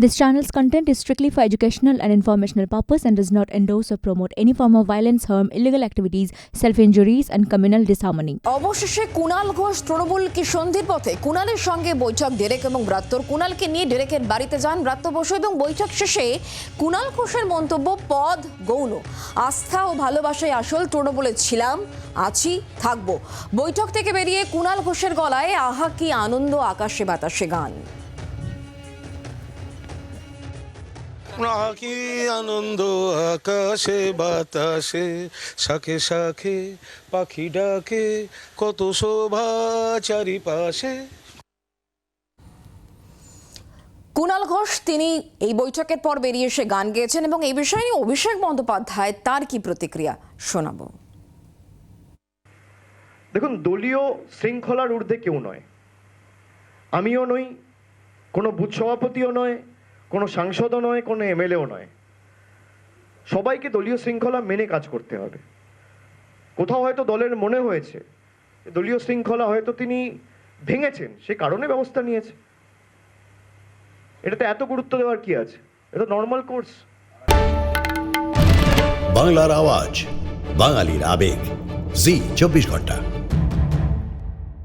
This channel's content is strictly for educational and informational purpose and does not endorse or promote any form of violence, harm, illegal activities, self-injuries and communal disharmony. অবশেষে কুণাল ঘোষ তৃণমূল কি সন্ধির পথে কুণালের সঙ্গে বৈঠক Derek এবং ব্রাত্যর কুণালকে নিয়ে ডেরেকের বাড়িতে যান ব্রাত্য বসু এবং বৈঠক শেষে কুণাল ঘোষের মন্তব্য পদ গৌণ আস্থা ও ভালোবাসায় আসল তৃণমূলে ছিলাম আছি থাকব বৈঠক থেকে বেরিয়ে কুণাল ঘোষের গলায় আহা কি আনন্দ আকাশে বাতাসে গান কি আনন্দ আকাশে বাতাসে শাখে শাখে পাখি ডাকে কত শোভা চারিপাশে। কুণাল ঘোষ তিনি এই বৈঠকের পর বেরিয়ে এসে গান গেয়েছেন এবং এই বিষয়ে নিয়ে অভিষেক বন্দ্যোপাধ্যায় তার কি প্রতিক্রিয়া শোনাবো? দেখুন দলীয় শৃঙ্খলার ঊর্ধ্বে কেউ নয়। আমিও নই কোনো বুথ সভাপতিও নয় কোনো সাংসদও নয়, কোনো এমএলএও নয়। সবাইকে দলীয় শৃঙ্খলা মেনে কাজ করতে হবে। কোথাও হয়তো দলের মনে হয়েছে, দলীয় শৃঙ্খলা হয়তো তিনি ভেঙেছেন, সে কারণে ব্যবস্থা নিয়েছে। এটাতে এত গুরুত্ব দেওয়ার কি আছে? এটা নর্মাল কোর্স বাংলার আওয়াজ, বাঙালির আবেগ। জি, চব্বিশ ঘণ্টা।